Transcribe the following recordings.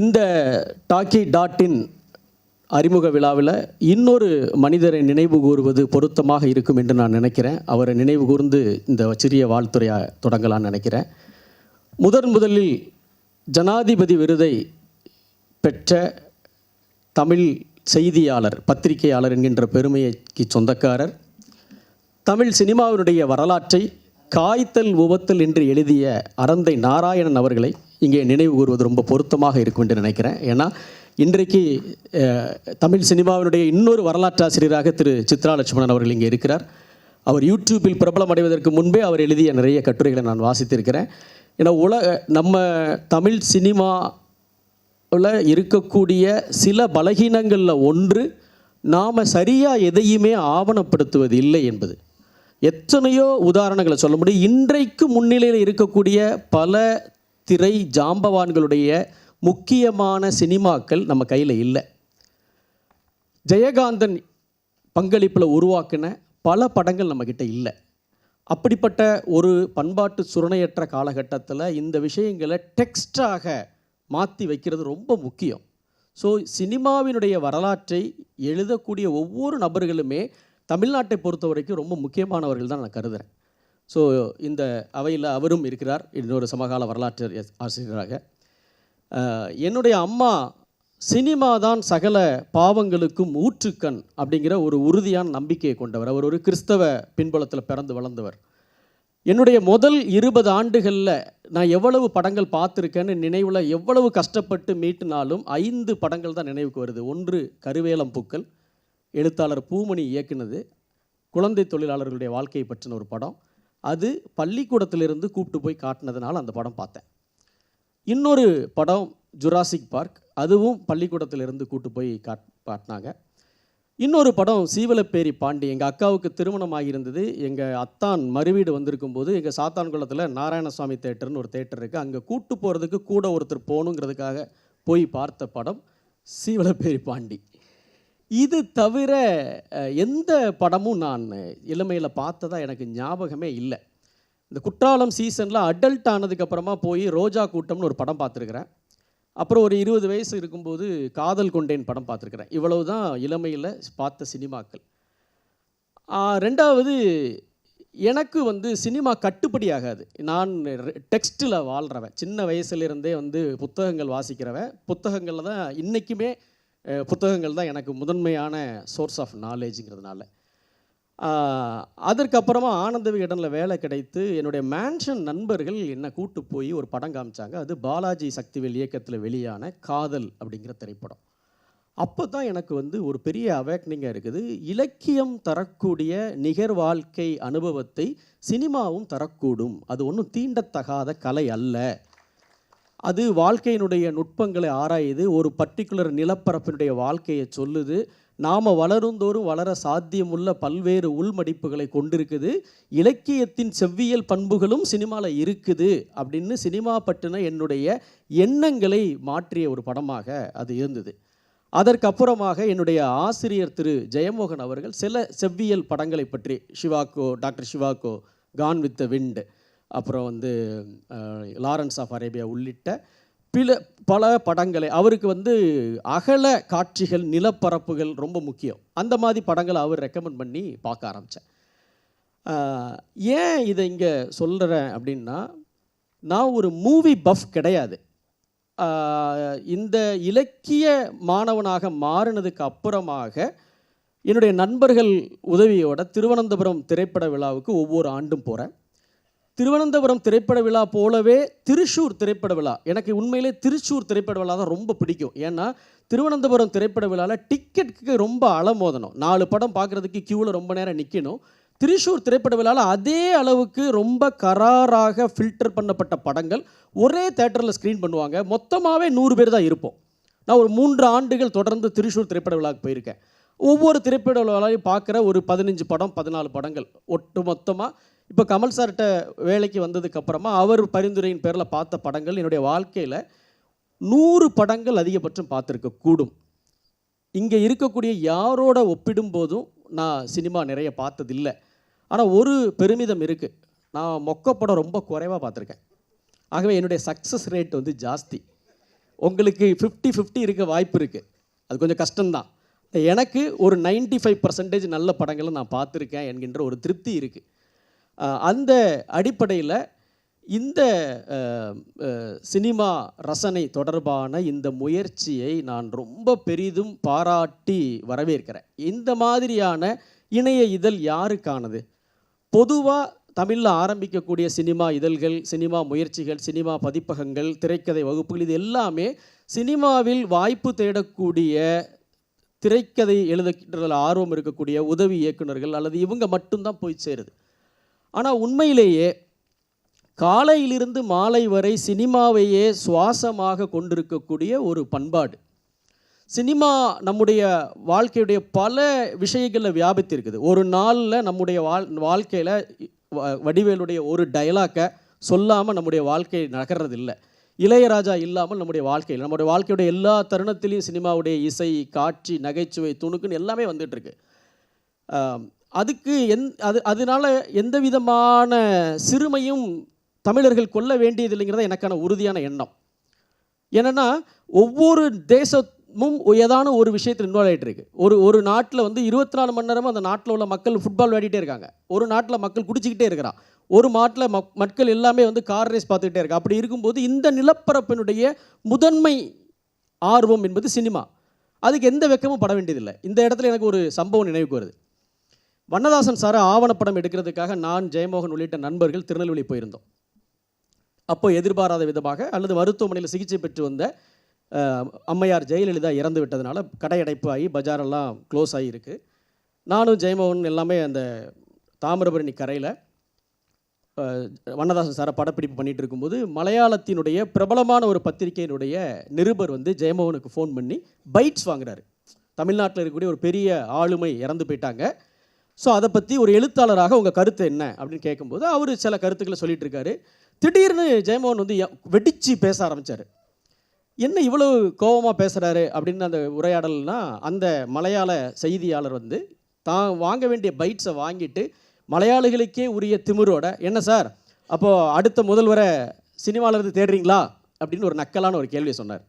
இந்த டாக்கி டாட்டின் அறிமுக விழாவில் இன்னொரு மனிதரை நினைவு கூறுவது பொருத்தமாக இருக்கும் என்று நான் நினைக்கிறேன். அவரை நினைவு கூர்ந்து இந்த சிறிய வாழ்த்துறையாக தொடங்கலாம்னு நினைக்கிறேன். முதன் முதலில் ஜனாதிபதி விருதை பெற்ற தமிழ் செய்தியாளர் பத்திரிகையாளர் என்கின்ற பெருமைக்கு சொந்தக்காரர். தமிழ் சினிமாவினுடைய வரலாற்றை காய்த்தல் உவத்தல் என்று எழுதிய அறந்தை நாராயணன் அவர்களை இங்கே நினைவு கூறுவது ரொம்ப பொருத்தமாக இருக்கும் என்று நினைக்கிறேன். ஏன்னா இன்றைக்கு தமிழ் சினிமாவினுடைய இன்னொரு வரலாற்றாசிரியராக திரு சித்ரா லட்சுமணன் அவர்கள் இங்கே இருக்கிறார். அவர் யூடியூப்பில் பிரபலம் அடைவதற்கு முன்பே அவர் எழுதிய நிறைய கட்டுரைகளை நான் வாசித்திருக்கிறேன். ஏன்னா உலக நம்ம தமிழ் சினிமாவில் இருக்கக்கூடிய சில பலகீனங்களில் ஒன்று நாம் சரியாக எதையுமே ஆவணப்படுத்துவது இல்லை என்பது. எத்தனையோ உதாரணங்களை சொல்ல முடியும். இன்றைக்கு முன்னிலையில் இருக்கக்கூடிய பல திரை ஜாம்பவான்களுடைய முக்கியமான சினிமாக்கள் நம்ம கையில் இல்லை. ஜெயகாந்தன் பங்களிப்பில் உருவாக்கின பல படங்கள் நம்மக்கிட்ட இல்லை. அப்படிப்பட்ட ஒரு பண்பாட்டு சுரணையற்ற காலகட்டத்தில் இந்த விஷயங்களை டெக்ஸ்டாக மாற்றி வைக்கிறது ரொம்ப முக்கியம். ஸோ சினிமாவினுடைய வரலாற்றை எழுதக்கூடிய ஒவ்வொரு நபர்களுமே தமிழ்நாட்டை பொறுத்த வரைக்கும் ரொம்ப முக்கியமானவர்கள் தான் நான் கருதுகிறேன் ஸோ இந்த அவையில் அவரும் இருக்கிறார். இன்னொரு சமகால வரலாற்று ஆசிரியராக. என்னுடைய அம்மா சினிமா தான் சகல பாவங்களுக்கும் ஊற்றுக்கண் அப்படிங்கிற ஒரு உறுதியான நம்பிக்கையை கொண்டவர். அவர் ஒரு கிறிஸ்தவ பின்புலத்தில் பிறந்து வளர்ந்தவர். என்னுடைய முதல் இருபது ஆண்டுகளில் நான் எவ்வளவு படங்கள் பார்த்துருக்கேன்னு நினைவில் எவ்வளவு கஷ்டப்பட்டு மீட்டினாலும் ஐந்து படங்கள் தான் நினைவுக்கு வருது. ஒன்று கருவேலம் பூக்கள் எழுத்தாளர் பூமணி இயக்குனது குழந்தை தொழிலாளர்களுடைய வாழ்க்கையை பற்றின ஒரு படம். அது பள்ளிக்கூடத்திலிருந்து கூப்பிட்டு போய் காட்டினதுனால அந்த படம் பார்த்தேன். இன்னொரு படம் ஜுராசிக் பார்க் அதுவும் பள்ளிக்கூடத்திலிருந்து கூட்டு போய் காட் காட்டினாங்க. இன்னொரு படம் சீவலப்பேரி பாண்டி. எங்கள் அக்காவுக்கு திருமணம் ஆகியிருந்தது எங்கள் அத்தான் மறுவீடு வந்திருக்கும் போது எங்கள் சாத்தான்குளத்தில் நாராயணசுவாமி தேட்டர்னு ஒரு தேட்டர் இருக்குது அங்கே கூட்டு போகிறதுக்கு கூட ஒருத்தர் போகணுங்கிறதுக்காக போய் பார்த்த படம் சீவலப்பேரி பாண்டி. இது தவிர எந்த படமும் நான் இளமையில் பார்த்ததா எனக்கு ஞாபகமே இல்லை. இந்த குற்றாலம் சீசனில் அடல்ட் ஆனதுக்கப்புறமா போய் ரோஜா கூட்டம்னு ஒரு படம் பார்த்துருக்குறேன். அப்புறம் ஒரு இருபது வயசு இருக்கும்போது காதல் கொண்டேன் படம் பார்த்துருக்குறேன். இவ்வளவு தான் இளமையில் பார்த்த சினிமாக்கள். ரெண்டாவது எனக்கு வந்து சினிமா கட்டுப்படி ஆகாது. நான் டெக்ஸ்ட்டில் வாழ்கிறவன் சின்ன வயசுலேருந்தே வந்து புத்தகங்கள் வாசிக்கிறவன். புத்தகங்களில் தான் இன்றைக்குமே புத்தகங்கள் தான் எனக்கு முதன்மையான சோர்ஸ் ஆஃப் நாலேஜுங்கிறதுனால அதற்கப்புறமா ஆனந்த விகடனில் வேலை கிடைத்து என்னுடைய மேன்ஷன் நண்பர்கள் என்னை கூட்டு போய் ஒரு படம் காமிச்சாங்க. அது பாலாஜி சக்திவேல் இயக்கத்தில் வெளியான காதல் அப்படிங்கிற திரைப்படம். அப்போ தான் எனக்கு வந்து ஒரு பெரிய அவேக்னிங்காக இருக்குது. இலக்கியம் தரக்கூடிய நிகர் வாழ்க்கை அனுபவத்தை சினிமாவும் தரக்கூடும். அது ஒன்றும் தீண்டத்தகாத கலை அல்ல. அது வாழ்க்கையினுடைய நுட்பங்களை ஆராயுது ஒரு பர்டிகுலர் நிலப்பரப்பினுடைய வாழ்க்கையை சொல்லுது. நாம் வளருந்தோறும் வளர சாத்தியமுள்ள பல்வேறு உள்மடிப்புகளை கொண்டிருக்குது. இலக்கியத்தின் செவ்வியல் பண்புகளும் சினிமாவில் இருக்குது அப்படின்னு சினிமா பற்றின என்னுடைய எண்ணங்களை மாற்றிய ஒரு படமாக அது இருந்தது. அதற்கப்புறமாக என்னுடைய ஆசிரியர் திரு ஜெயமோகன் அவர்கள் சில செவ்வியல் படங்களை பற்றி Zhivago doctor Zhivago gone with the wind அப்புறம் வந்து லாரன்ஸ் ஆஃப் அரேபியா உள்ளிட்ட பில பல படங்களை அவருக்கு வந்து அகல காட்சிகள் நிலப்பரப்புகள் ரொம்ப முக்கியம். அந்த மாதிரி படங்களை அவர் ரெக்கமெண்ட் பண்ணி பார்க்க ஆரம்பித்தேன் ஏன் இதை இங்கே சொல்கிறேன் அப்படின்னா நான் ஒரு மூவி பஃப் கிடையாது. இந்த இலக்கிய மாணவனாக மாறினதுக்கு அப்புறமாக என்னுடைய நண்பர்கள் உதவியோட திருவனந்தபுரம் திரைப்பட விழாவுக்கு ஒவ்வொரு ஆண்டும் போகிறேன் திருவனந்தபுரம் திரைப்பட விழா போலவே திருச்சூர் திரைப்பட விழா. எனக்கு உண்மையிலே திருச்சூர் திரைப்பட விழா தான் ரொம்ப பிடிக்கும். ஏன்னா திருவனந்தபுரம் திரைப்பட விழாவில் டிக்கெட்டுக்கு ரொம்ப அலமோதணும் நாலு படம் பார்க்குறதுக்கு க்யூவில் ரொம்ப நேரம் நிற்கணும் திருச்சூர் திரைப்பட விழாவில் அதே அளவுக்கு ரொம்ப கராராக ஃபில்டர் பண்ணப்பட்ட படங்கள் ஒரே தேட்டரில் ஸ்க்ரீன் பண்ணுவாங்க. மொத்தமாகவே நூறு பேர் தான் இருப்போம். நான் ஒரு மூன்று ஆண்டுகள் தொடர்ந்து திருச்சூர் திரைப்பட விழாவுக்கு போயிருக்கேன். ஒவ்வொரு திரைப்பட விழாவையும் பார்க்குற ஒரு பதினஞ்சு படம் பதினாலு படங்கள். ஒட்டு மொத்தமாக இப்போ கமல் சார்கிட்ட வேலைக்கு வந்ததுக்கு அப்புறமா அவர் பரிந்துரையின் பேரில் பார்த்த படங்கள் என்னுடைய வாழ்க்கையில் நூறு படங்கள் அதிகபட்சம் பார்த்துருக்க கூடும். இங்கே இருக்கக்கூடிய யாரோட ஒப்பிடும் போதும் நான் சினிமா நிறைய பார்த்ததில்லை. ஆனால் ஒரு பெருமிதம் இருக்குது நான் மொக்க படம் ரொம்ப குறைவாக பார்த்துருக்கேன். ஆகவே என்னுடைய சக்ஸஸ் ரேட் வந்து ஜாஸ்தி. உங்களுக்கு ஃபிஃப்டி ஃபிஃப்டி இருக்க வாய்ப்பு இருக்குது அது கொஞ்சம் கஷ்டம்தான். எனக்கு ஒரு 95% ஃபைவ் பர்சன்டேஜ் நல்ல படங்களை நான் பார்த்துருக்கேன் என்கின்ற ஒரு திருப்தி இருக்குது அந்த அடிப்படையில் இந்த சினிமா ரசனை தொடர்பான இந்த முயற்சியை நான் ரொம்ப பெரிதும் பாராட்டி வரவேற்கிறேன். இந்த மாதிரியான இணைய இதழ் யாருக்கானது? பொதுவாக தமிழில் ஆரம்பிக்கக்கூடிய சினிமா இதழ்கள் சினிமா முயற்சிகள் சினிமா பதிப்பகங்கள் திரைக்கதை வகுப்புகள் இது எல்லாமே சினிமாவில் வாய்ப்பு தேடக்கூடிய திரைக்கதை எழுதுகின்றதில் ஆர்வம் இருக்கக்கூடிய உதவி இயக்குனர்கள் அல்லது இவங்க மட்டும்தான் போய் சேருது. ஆனால் உண்மையிலேயே காலையிலிருந்து மாலை வரை சினிமாவையே சுவாசமாக கொண்டிருக்கக்கூடிய ஒரு பண்பாடு. சினிமா நம்முடைய வாழ்க்கையுடைய பல விஷயங்களில் வியாபித்திருக்குது. ஒரு நாளில் நம்முடைய வாழ் வாழ்க்கையில் வடிவேலுடைய ஒரு டயலாக்கை சொல்லாமல் நம்முடைய வாழ்க்கை நகர்றதில்லை. இளையராஜா இல்லாமல் நம்முடைய வாழ்க்கையில் நம்முடைய வாழ்க்கையுடைய எல்லா தருணத்திலையும் சினிமாவுடைய இசை காட்சி நகைச்சுவை துணுக்குன்னு எல்லாமே வந்துட்டுருக்கு அதுக்கு எந் அது அதனால எந்த விதமான சிறுமையும் தமிழர்கள் கொள்ள வேண்டியதில்லைங்கிறத எனக்கான உறுதியான எண்ணம். என்னென்னா ஒவ்வொரு தேசமும் ஏதான ஒரு விஷயத்தில் இன்வால்வ் ஆகிட்டு இருக்கு. ஒரு ஒரு நாட்டில் வந்து இருபத்தி நாலு மணி நேரமும் அந்த நாட்டில் உள்ள மக்கள் ஃபுட்பால் விளையாடிட்டே இருக்காங்க. ஒரு நாட்டில் மக்கள் குடிச்சிக்கிட்டே இருக்கிறான் ஒரு நாட்டில் மக் மக்கள் எல்லாமே வந்து கார் ரேஸ் பார்த்துக்கிட்டே இருக்கு. அப்படி இருக்கும்போது இந்த நிலப்பரப்பினுடைய முதன்மை ஆர்வம் என்பது சினிமா. அதுக்கு எந்த வெக்கமும் பட வேண்டியதில்லை. இந்த இடத்துல எனக்கு ஒரு சம்பவம் நினைவுக்கு வருது. வண்ணதாசன் சாரை ஆவணப்படம் எடுக்கிறதுக்காக நான் ஜெயமோகன் உள்ளிட்ட நண்பர்கள் திருநெல்வேலி போயிருந்தோம். அப்போ எதிர்பாராத விதமாக அல்லது மருத்துவமனையில் சிகிச்சை பெற்று வந்த அம்மையார் ஜெயலலிதா இறந்து விட்டதுனால கடை அடைப்பு ஆகி பஜாரெல்லாம் க்ளோஸ் ஆகியிருக்கு நானும் ஜெயமோகன் எல்லாமே அந்த தாமிரபரணி கரையில் வண்ணதாசன் சாரை படப்பிடிப்பு பண்ணிகிட்டு இருக்கும்போது மலையாளத்தினுடைய பிரபலமான ஒரு பத்திரிகையினுடைய நிருபர் வந்து ஜெயமோகனுக்கு ஃபோன் பண்ணி பைட்ஸ் வாங்குறாரு. தமிழ்நாட்டில் இருக்கக்கூடிய ஒரு பெரிய ஆளுமை இறந்து போயிட்டாங்க. ஸோ அதை பற்றி ஒரு எழுத்தாளராக உங்கள் கருத்து என்ன? அப்படின்னு கேட்கும்போது அவர் சில கருத்துக்களை சொல்லிட்டு இருக்காரு திடீர்னு ஜெயமோகன் வந்து எ- வெடிச்சு பேச ஆரம்பித்தார் என்ன இவ்வளவு கோபமாக பேசுகிறாரு அப்படின்னு அந்த உரையாடல்னா அந்த மலையாள செய்தியாளர் வந்து தான் வாங்க வேண்டிய பைட்ஸை வாங்கிட்டு மலையாளிகளுக்கே உரிய திமிரோட என்ன சார் அப்போது அடுத்த முதல்வரை சினிமாவிலேருந்து தேடுறீங்களா? அப்படின்னு ஒரு நக்கலான ஒரு கேள்வியை சொன்னார்.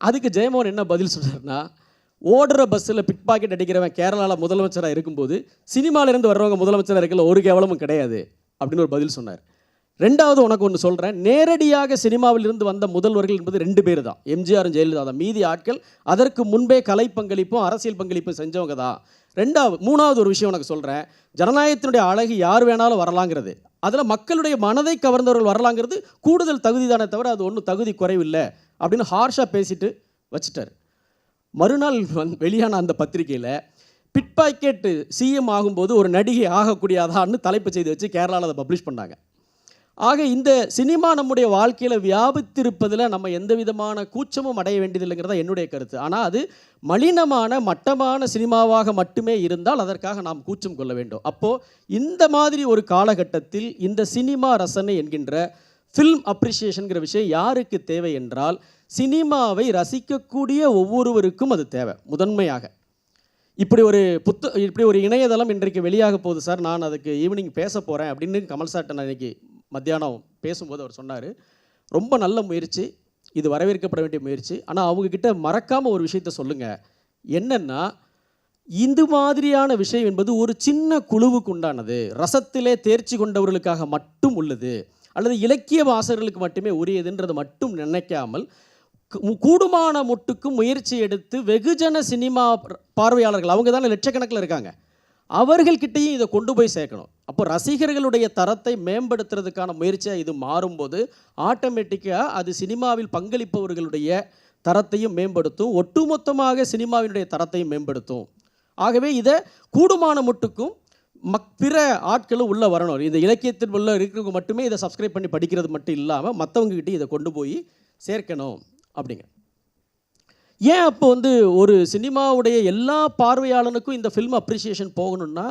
அதுக்கு ஜெயமோகன் என்ன பதில் சொன்னார்னா ஓடுற பஸ்ஸில் பிக் பாக்கெட் அடிக்கிறவன் கேரளாவில் முதலமைச்சராக இருக்கும்போது சினிமாவிலேருந்து வர்றவங்க முதலமைச்சராக இருக்கல ஒரு கேவலமும் கிடையாது அப்படின்னு ஒரு பதில் சொன்னார். ரெண்டாவது உனக்கு ஒன்று சொல்கிறேன் நேரடியாக சினிமாவிலிருந்து வந்த முதல்வர்கள் என்பது ரெண்டு பேர் தான். எம்ஜிஆரும் ஜெயலலிதா தான். மீதி ஆட்கள் அதற்கு முன்பே கலை பங்களிப்பும் அரசியல் பங்களிப்பும் செஞ்சவங்க தான். ரெண்டாவது மூணாவது ஒரு விஷயம் உனக்கு சொல்கிறேன் ஜனநாயகத்தினுடைய அழகு யார் வேணாலும் வரலாங்கிறது. அதில் மக்களுடைய மனதை கவர்ந்தவர்கள் வரலாங்கிறது கூடுதல் தகுதி தானே தவிர அது ஒன்றும் தகுதி குறைவில்லை அப்படின்னு ஹார்ஷாக பேசிட்டு வச்சுட்டார். மறுநாள் வந்து வெளியான அந்த பத்திரிகையில் பிட் பாக்கெட்டு சிஎம் ஆகும்போது ஒரு நடிகை ஆகக்கூடியதான்னு தலைப்பு செய்தி வச்சு கேரளாவில் அதை பப்ளிஷ் பண்ணாங்க. ஆக இந்த சினிமா நம்முடைய வாழ்க்கையில் வியாபித்திருப்பதில் நம்ம எந்த விதமான கூச்சமும் அடைய வேண்டியதில்லைங்கிறதா என்னுடைய கருத்து. ஆனால் அது மலினமான மட்டமான சினிமாவாக மட்டுமே இருந்தால் அதற்காக நாம் கூச்சம் கொள்ள வேண்டும். அப்போது இந்த மாதிரி ஒரு காலகட்டத்தில் இந்த சினிமா ரசனை என்கின்ற ஃபில்ம் அப்ரிஷியேஷனுங்கிற விஷயம் யாருக்கு தேவை என்றால் சினிமாவை ரசிக்கக்கூடிய ஒவ்வொருவருக்கும் அது தேவை முதன்மையாக. இப்படி ஒரு புத்த இப்படி ஒரு இணையதளம் இன்றைக்கு வெளியாக போகுது சார். நான் அதுக்கு ஈவினிங் பேச போகிறேன் அப்படின்னு கமல் சார்ட்ட நான் மத்தியானம் பேசும்போது அவர் சொன்னார். ரொம்ப நல்ல முயற்சி. இது வரவேற்கப்பட வேண்டிய முயற்சி. ஆனால் அவங்கக்கிட்ட மறக்காமல் ஒரு விஷயத்த சொல்லுங்கள் என்னென்னா இந்த மாதிரியான விஷயம் என்பது ஒரு சின்ன குழுவுக்கு உண்டானது. ரசத்திலே தேர்ச்சி கொண்டவர்களுக்காக மட்டும் உள்ளது. அல்லது இலக்கிய வாசகர்களுக்கு மட்டுமே உரியதுன்றது மட்டும் நினைக்காமல் கூடுமான முட்டுக்கு முயற்சி எடுத்து வெகுஜன சினிமா பார்வையாளர்கள் அவங்க தானே லட்சக்கணக்கில் இருக்காங்க. அவர்கள்கிட்டையும் இதை கொண்டு போய் சேர்க்கணும். அப்போ ரசிகர்களுடைய தரத்தை மேம்படுத்துறதுக்கான முயற்சியாக இது மாறும்போது ஆட்டோமேட்டிக்காக அது சினிமாவில் பங்களிப்பவர்களுடைய தரத்தையும் மேம்படுத்தும் ஒட்டுமொத்தமாக சினிமாவினுடைய தரத்தையும் மேம்படுத்தும். ஆகவே இதை கூடுமான முட்டுக்கும் மக் பிற ஆட்களும் உள்ளே வரணும். இந்த இலக்கியத்தில் உள்ள இருக்கிறவங்க மட்டுமே இதை சப்ஸ்கிரைப் பண்ணி படிக்கிறது மட்டும் இல்லாமல் மற்றவங்ககிட்ட இதை கொண்டு போய் சேர்க்கணும் அப்படிங்க. ஏன் அப்போ வந்து ஒரு சினிமாவுடைய எல்லா பார்வையாளனுக்கும் இந்த ஃபில்ம் அப்ரிசியேஷன் போகணும்னா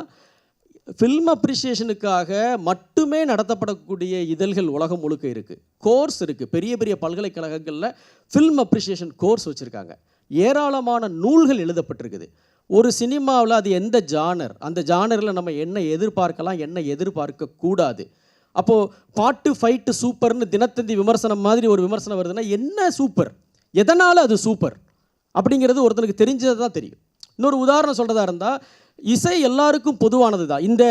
ஃபில்ம் அப்ரிசியேஷனுக்காக மட்டுமே நடத்தப்படக்கூடிய இதழ்கள் உலகம் முழுக்க இருக்குது கோர்ஸ் இருக்குது பெரிய பெரிய பல்கலைக்கழகங்களில் ஃபில்ம் அப்ரிசியேஷன் கோர்ஸ் வச்சுருக்காங்க. ஏராளமான நூல்கள் எழுதப்பட்டிருக்குது. ஒரு சினிமாவில் அது எந்த ஜானர்? அந்த ஜானரில் நம்ம என்ன எதிர்பார்க்கலாம் என்ன எதிர்பார்க்க கூடாது? அப்போது பாட்டு ஃபைட்டு சூப்பர்னு தினத்தந்தி விமர்சனம் மாதிரி ஒரு விமர்சனம் வருதுன்னா என்ன சூப்பர்? எதனால் அது சூப்பர்? அப்படிங்கிறது ஒருத்தனுக்கு தெரிஞ்சது தான் தெரியும். இன்னொரு உதாரணம் சொல்கிறதா இருந்தால் இசை எல்லாருக்கும் பொதுவானது தான். இந்த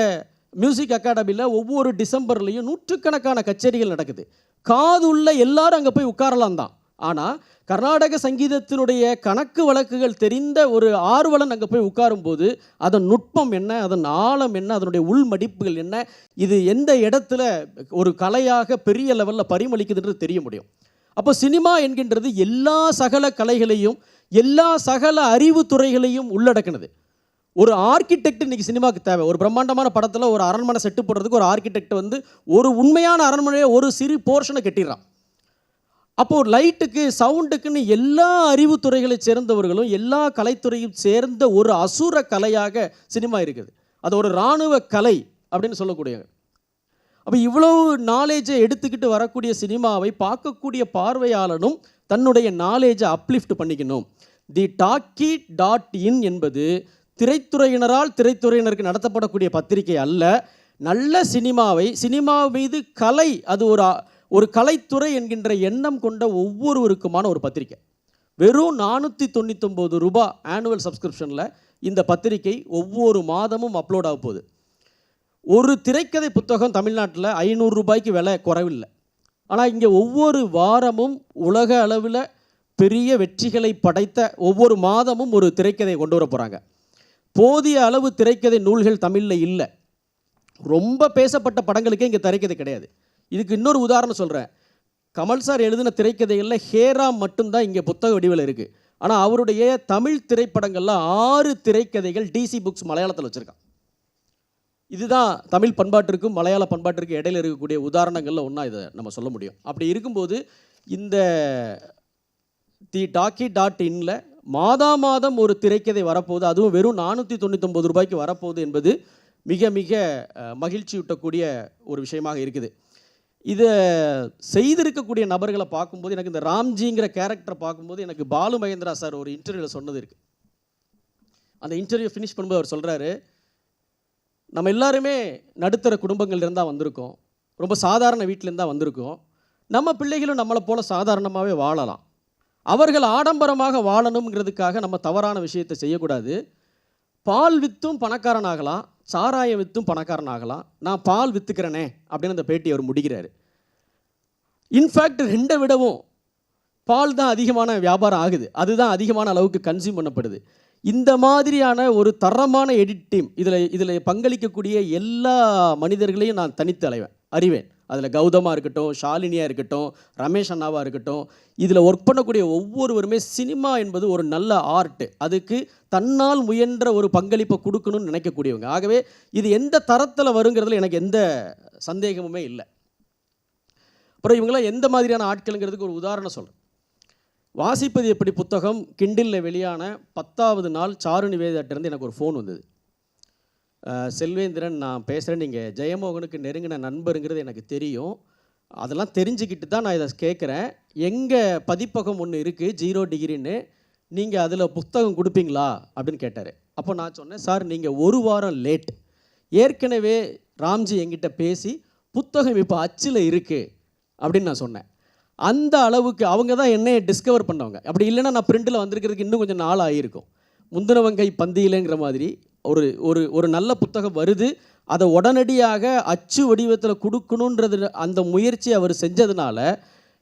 மியூசிக் அகாடமியில் ஒவ்வொரு டிசம்பர்லேயும் நூற்றுக்கணக்கான கச்சேரிகள் நடக்குது. காது உள்ள எல்லாரும் அங்கே போய் உட்காரலாம் தான். ஆனால் கர்நாடக சங்கீதத்தினுடைய கணக்கு வழக்குகள் தெரிந்த ஒரு ஆர்வலன் அங்கே போய் உட்காரும்போது அதன் நுட்பம் என்ன அதன் ஆழம் என்ன அதனுடைய உள்மடிப்புகள் என்ன இது எந்த இடத்துல ஒரு கலையாக பெரிய லெவலில் பரிமளிக்குதுன்றது தெரிய முடியும். அப்போ சினிமா என்கின்றது எல்லா சகல கலைகளையும் எல்லா சகல அறிவு துறைகளையும் உள்ளடக்கினது. ஒரு ஆர்கிடெக்ட் இன்னைக்கு சினிமாவுக்கு தேவை. ஒரு பிரம்மாண்டமான படத்தில் ஒரு அரண்மனை செட்டு போடுறதுக்கு ஒரு ஆர்கிடெக்ட் வந்து ஒரு உண்மையான அரண்மனையை ஒரு சிறு போர்ஷனை கட்டிடுறான். அப்போ லைட்டுக்கு சவுண்டுக்குன்னு எல்லா அறிவுத்துறைகளை சேர்ந்தவர்களும் எல்லா கலைத்துறையும் சேர்ந்த ஒரு அசுர கலையாக சினிமா இருக்குது. அது ஒரு இராணுவ கலை அப்படின்னு சொல்லக்கூடிய அப்போ இவ்வளவு நாலேஜை எடுத்துக்கிட்டு வரக்கூடிய சினிமாவை பார்க்கக்கூடிய பார்வையாளனும் தன்னுடைய நாலேஜை அப்லிஃப்ட் பண்ணிக்கணும். தி டாக்கி டாட் இன் என்பது திரைத்துறையினரால் திரைத்துறையினருக்கு நடத்தப்படக்கூடிய பத்திரிகை அல்ல. நல்ல சினிமாவை சினிமா மீது கலை அது ஒரு ஒரு கலைத்துறை என்கின்ற எண்ணம் கொண்ட ஒவ்வொருவருக்குமான ஒரு பத்திரிக்கை. வெறும் நானூற்றி தொண்ணூத்தொம்பது ரூபாய் ஆனுவல் சப்ஸ்கிரிப்ஷனில் இந்த பத்திரிகை ஒவ்வொரு மாதமும் அப்லோட் ஆக போகுது. ஒரு திரைக்கதை புத்தகம் தமிழ்நாட்டில் ஐநூறு ரூபாய்க்கு விலை குறைவில்லை. ஆனால் இங்கே ஒவ்வொரு வாரமும் உலக அளவில் பெரிய வெற்றிகளை படைத்த ஒவ்வொரு மாதமும் ஒரு திரைக்கதை கொண்டு வர போகிறாங்க போதிய அளவு திரைக்கதை நூல்கள் தமிழில் இல்லை. ரொம்ப பேசப்பட்ட படங்களுக்கே இங்கே திரைக்கதை கிடையாது. இதுக்கு இன்னொரு உதாரணம் சொல்கிறேன் கமல் சார் எழுதின திரைக்கதைகளில் ஹேராம் மட்டும்தான் இங்கே புத்தக வடிவில் இருக்குது ஆனால் அவருடைய தமிழ் திரைப்படங்களில் ஆறு திரைக்கதைகள் டிசி புக்ஸ் மலையாளத்தில் வச்சுருக்கான். இதுதான் தமிழ் பண்பாட்டிற்கும் மலையாள பண்பாட்டிற்கும் இடையில இருக்கக்கூடிய உதாரணங்களில் ஒன்றா இதை நம்ம சொல்ல முடியும். அப்படி இருக்கும்போது இந்த தி டாக்கி டாட் இன்ல மாதா மாதம் ஒரு திரைக்கதை வரப்போகுது. அதுவும் வெறும் நானூற்றி தொண்ணூத்தொம்பது ரூபாய்க்கு வரப்போகுது என்பது மிக மிக மகிழ்ச்சியூட்டக்கூடிய ஒரு விஷயமாக இருக்குது. இதை செய்திருக்கக்கூடிய நபர்களை பார்க்கும்போது எனக்கு இந்த ராம்ஜிங்கிற கேரக்டரை பார்க்கும்போது எனக்கு பாலு மகேந்திரா சார் ஒரு இன்டர்வியூவில் சொன்னது இருக்குது அந்த இன்டர்வியூ ஃபினிஷ் பண்ணும்போது அவர் சொல்கிறாரு நம்ம எல்லாருமே நடுத்தர குடும்பங்கள்லேருந்து தான் வந்திருக்கோம். ரொம்ப சாதாரண வீட்டிலேருந்து தான் வந்திருக்கோம். நம்ம பிள்ளைகளும் நம்மளை போல் சாதாரணமாகவே வாழலாம். அவர்கள் ஆடம்பரமாக வாழணுங்கிறதுக்காக நம்ம தவறான விஷயத்தை செய்யக்கூடாது. பால் வித்தும் பணக்காரன் ஆகலாம் சாராயம் வித்தும் பணக்காரன் ஆகலாம் நான் பால் வித்துக்கிறேனே அப்படின்னு அந்த பேட்டி அவர் முடிக்கிறாரு. இன்ஃபேக்ட் ரெண்டை விடவும் பால் தான் அதிகமான வியாபாரம் ஆகுது. அதுதான் அதிகமான அளவுக்கு கன்சியூம் பண்ணப்படுது. இந்த மாதிரியான ஒரு தரமான எடிட் டீம் இதில் இதில் பங்களிக்கக்கூடிய எல்லா மனிதர்களையும் நான் தனித்து அலைவேன் அறிவேன். அதில் கௌதமாக இருக்கட்டும் ஷாலினியாக இருக்கட்டும் ரமேஷ் அண்ணாவாக இருக்கட்டும் இதில் ஒர்க் பண்ணக்கூடிய ஒவ்வொருவருமே சினிமா என்பது ஒரு நல்ல ஆர்ட் அதுக்கு தன்னால் முயன்ற ஒரு பங்களிப்பை கொடுக்கணும்னு நினைக்கக்கூடியவங்க. ஆகவே இது எந்த தரத்தில் வருங்கிறதுல எனக்கு எந்த சந்தேகமுமே இல்லை. அப்புறம் இவங்களாம் எந்த மாதிரியான ஆட்களுங்கிறதுக்கு ஒரு உதாரணம் சொல்கிறேன் வாசிப்பது எப்படி புத்தகம்? கிண்டிலில் வெளியான பத்தாவது நாள் சாரு நிவேதாட்டிருந்து எனக்கு ஒரு ஃபோன் வந்தது. செல்வேந்திரன் நான் பேசுகிறேன் நீங்கள் ஜெயமோகனுக்கு நெருங்கின நண்பருங்கிறது எனக்கு தெரியும். அதெல்லாம் தெரிஞ்சுக்கிட்டு தான் நான் இதை கேட்குறேன் எங்கள் பதிப்பகம் ஒன்று இருக்குது ஜீரோ டிகிரின்னு. நீங்கள் அதில் புத்தகம் கொடுப்பீங்களா? அப்படின்னு கேட்டார். அப்போ நான் சொன்னேன் சார் நீங்கள் ஒரு வாரம் லேட். ஏற்கனவே ராம்ஜி என்கிட்ட பேசி புத்தகம் இப்போ அச்சில் இருக்குது அப்படின்னு நான் சொன்னேன். அந்த அளவுக்கு அவங்க தான் என்னையை டிஸ்கவர் பண்ணவங்க. அப்படி இல்லைன்னா நான் பிரிண்டில் வந்திருக்கிறதுக்கு இன்னும் கொஞ்சம் நாள் ஆகியிருக்கும். முந்தினவங்கை பந்தியிலேங்கிற மாதிரி ஒரு ஒரு ஒரு நல்ல புத்தகம் வருது அதை உடனடியாக அச்சு வடிவத்தில் கொடுக்கணுன்றது அந்த முயற்சி அவர் செஞ்சதுனால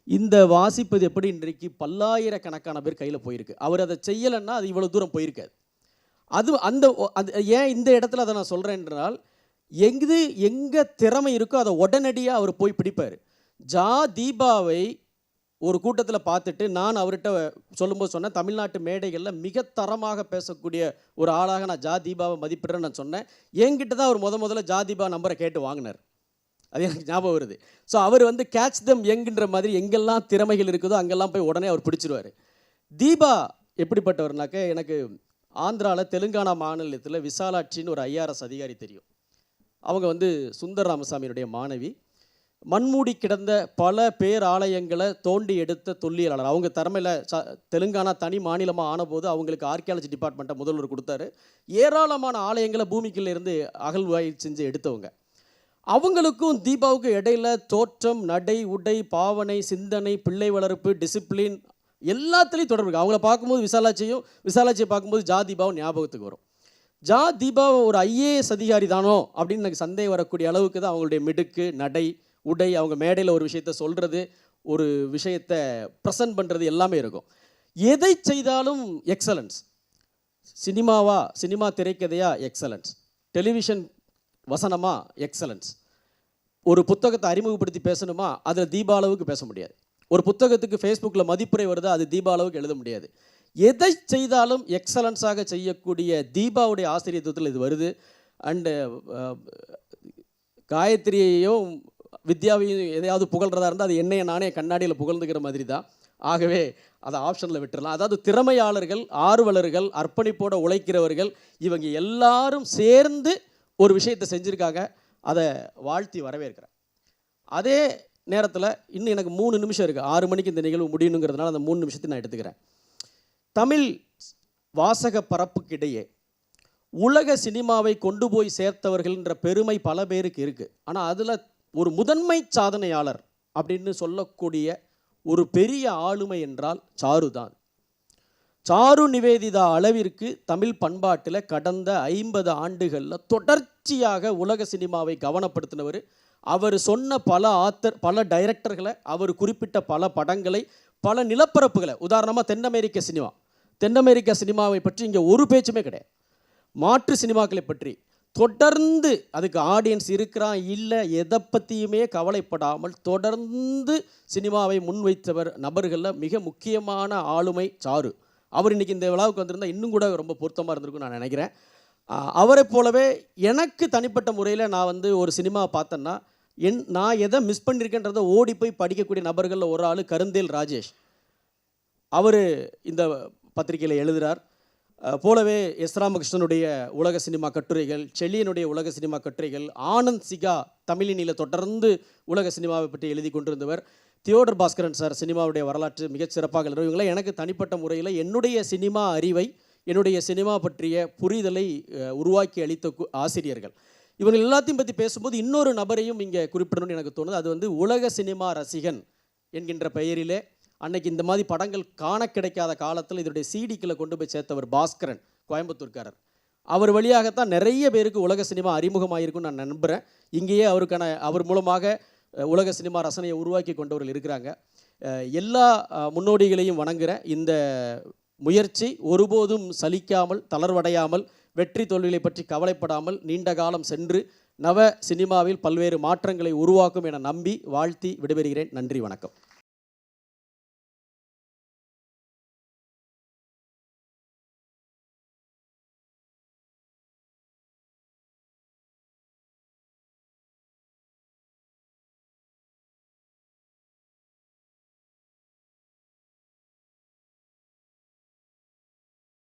இந்த வாசிப்பது எப்படி இன்றைக்கு பல்லாயிரக்கணக்கான பேர் கையில் போயிருக்கு. அவர் அதை செய்யலைன்னா அது இவ்வளோ தூரம் போயிருக்காது அது அந்த அது ஏன் இந்த இடத்துல அதை நான் சொல்கிறேன் என்றால் எங்கு எங்கே திறமை இருக்கோ அதை உடனடியாக அவர் போய் பிடிப்பார். ஜா தீபாவை ஒரு கூட்டத்தில் பார்த்துட்டு நான் அவர்கிட்ட சொல்லும்போது சொன்னேன் தமிழ்நாட்டு மேடைகளில் மிக தரமாக பேசக்கூடிய ஒரு ஆளாக நான் ஜா தீபாவை மதிப்பிடுறேன்னு நான் சொன்னேன். என்கிட்ட தான் அவர் முத முதல்ல ஜா தீபா நம்பரை கேட்டு வாங்கினார். அது எனக்கு ஞாபகம் வருது. ஸோ அவர் வந்து கேட்ச் தம் எங்கின்ற மாதிரி எங்கெல்லாம் திறமைகள் இருக்குதோ அங்கெல்லாம் போய் உடனே அவர் பிடிச்சிருவார். தீபா எப்படிப்பட்டவர்னாக்க எனக்கு ஆந்திராவில் தெலுங்கானா மாநிலத்தில் விசாலாட்சின்னு ஒரு ஐஆர்எஸ் அதிகாரி தெரியும். அவங்க வந்து சுந்தர் ராமசாமியினுடைய மாணவி. மண்மூடி கிடந்த பல பேராலயங்களை தோண்டி எடுத்த தொல்லியலாளர். அவங்க திறமையில் ச தெலுங்கானா தனி மாநிலமாக ஆனபோது அவங்களுக்கு ஆர்கியாலஜி டிபார்ட்மெண்ட்டை முதல்வர் கொடுத்தாரு. ஏராளமான ஆலயங்களை பூமிக்குள்ளேருந்து அகழ்வாய் செஞ்சு எடுத்தவங்க. அவங்களுக்கும் தீபாவுக்கு இடையில தோற்றம் நடை உடை பாவனை சிந்தனை பிள்ளை வளர்ப்பு டிசிப்ளின் எல்லாத்துலேயும் தொடர்பு இருக்குது அவங்கள பார்க்கும்போது விசாலாட்சியும் விசாலாட்சியை பார்க்கும்போது ஜா தீபாவும் ஞாபகத்துக்கு வரும். ஜா தீபா ஒரு ஐஏஎஸ் அதிகாரி தானோ அப்படின்னு எனக்கு சந்தேகம் வரக்கூடிய அளவுக்கு தான் அவங்களுடைய மிடுக்கு நடை உடை அவங்க மேடையில் ஒரு விஷயத்த சொல்கிறது ஒரு விஷயத்தை ப்ரெசன்ட் பண்ணுறது எல்லாமே இருக்கும். எதை செய்தாலும் எக்ஸலன்ஸ் சினிமாவா சினிமா திரைக்கதையா எக்ஸலன்ஸ் டெலிவிஷன் வசனமா எக்ஸலன்ஸ் ஒரு புத்தகத்தை அறிமுகப்படுத்தி பேசணுமா அதில் தீபா அளவுக்கு பேச முடியாது. ஒரு புத்தகத்துக்கு ஃபேஸ்புக்கில் மதிப்புரை வருதா அது தீபா அளவுக்கு எழுத முடியாது. எதை செய்தாலும் எக்ஸலன்ஸாக செய்யக்கூடிய தீபாவுடைய ஆசிரியத்துவத்தில் இது வருது. அண்டு காயத்ரியையும் வித்யாவையும் எதையாவது புகழ்றதா இருந்தால் அது என்னைய நானே கண்ணாடியில் புகழ்ந்துக்கிற மாதிரி தான் ஆகவே அதை ஆப்ஷனில் விட்டுடலாம் அதாவது திறமையாளர்கள் ஆர்வலர்கள் அர்ப்பணிப்போட உழைக்கிறவர்கள் இவங்க எல்லாரும் சேர்ந்து ஒரு விஷயத்தை செஞ்சுருக்காங்க. அதை வாழ்த்தி வரவேற்கிறேன். அதே நேரத்தில் இன்னும் எனக்கு மூணு நிமிஷம் இருக்குது ஆறு மணிக்கு இந்த நிகழ்வு முடியணுங்கிறதுனால அந்த மூணு நிமிஷத்தை நான் எடுத்துக்கிறேன். தமிழ் வாசக பரப்புக்கிடையே உலக சினிமாவை கொண்டு போய் சேர்த்தவர்கள்ன்ற பெருமை பல பேருக்கு இருக்குது ஆனால் அதில் ஒரு முதன்மை சாதனையாளர் அப்படின்னு சொல்லக்கூடிய ஒரு பெரிய ஆளுமை என்றால் சாரு தான். சாரு நிவேதிதா அளவிற்கு தமிழ் பண்பாட்டில் கடந்த ஐம்பது ஆண்டுகளில் தொடர்ச்சியாக உலக சினிமாவை கவனப்படுத்தினவர். அவர் சொன்ன பல ஆத்தர் பல டைரக்டர்களை அவர் குறிப்பிட்ட பல படங்களை பல நிலப்பரப்புகளை உதாரணமாக தென் அமெரிக்க சினிமா. தென் அமெரிக்க சினிமாவை பற்றி இங்கே ஒரு பேச்சுமே கிடையாது. மாற்று சினிமாக்களை பற்றி தொடர்ந்து அதுக்கு ஆடியன்ஸ் இருக்கிறான் இல்லை எதை பற்றியுமே கவலைப்படாமல் தொடர்ந்து சினிமாவை முன்வைத்தவர் நபர்களில் மிக முக்கியமான ஆளுமை சாரு. அவர் இன்னைக்கு இந்த விழாவுக்கு வந்திருந்தா இன்னும் கூட ரொம்ப பொருத்தமாக இருந்திருக்கும் நான் நினைக்கிறேன். அவரை அவரைப் போலவே எனக்கு தனிப்பட்ட முறையில் நான் வந்து ஒரு சினிமா பார்த்தேன்னா என் நான் எதை மிஸ் பண்ணியிருக்கேன்றதை ஓடி போய் படிக்கக்கூடிய நபர்களில் ஒரு ஆள் கருந்தேல் ராஜேஷ். அவர் இந்த பத்திரிகையில் எழுதுகிறார் போலவே எஸ் ராமகிருஷ்ணனுடைய உலக சினிமா கட்டுரைகள் செல்லியனுடைய உலக சினிமா கட்டுரைகள் ஆனந்த் சிகா தமிழினியில் தொடர்ந்து உலக சினிமாவை பற்றி எழுதி கொண்டிருந்தவர் தியோடர் பாஸ்கரன் சார். சினிமாவுடைய வரலாற்று மிகச் சிறப்பாக எழுதுறவர் இவங்களாம் எனக்கு தனிப்பட்ட முறையில் என்னுடைய சினிமா அறிவை என்னுடைய சினிமா பற்றிய புரிதலை உருவாக்கி அளித்த கு- ஆசிரியர்கள். இவங்க எல்லாத்தையும் பற்றி பேசும்போது இன்னொரு நபரையும் இங்கே குறிப்பிடணும்னு எனக்கு தோணுது. அது வந்து உலக சினிமா ரசிகன் என்கின்ற பெயரிலே அன்னைக்கு இந்த மாதிரி படங்கள் காண கிடைக்காத காலத்தில் இதனுடைய சிடிக்கில் கொண்டு போய் சேர்த்தவர் பாஸ்கரன் கோயம்புத்தூர்காரர். அவர் வழியாகத்தான் நிறைய பேருக்கு உலக சினிமா அறிமுகமாயிருக்கும்னு நான் நம்புகிறேன் இங்கேயே அவருக்கான அவர் மூலமாக உலக சினிமா ரசனையை உருவாக்கி கொண்டவர்கள் இருக்கிறாங்க. எல்லா முன்னோடிகளையும் வணங்குகிறேன் இந்த முயற்சி ஒருபோதும் சலிக்காமல் தளர்வடையாமல் வெற்றி தோல்விகளை பற்றி கவலைப்படாமல் நீண்ட காலம் சென்று நவ சினிமாவில் பல்வேறு மாற்றங்களை உருவாக்கும் என நம்பி வாழ்த்தி விடைபெறுகிறேன். நன்றி வணக்கம்.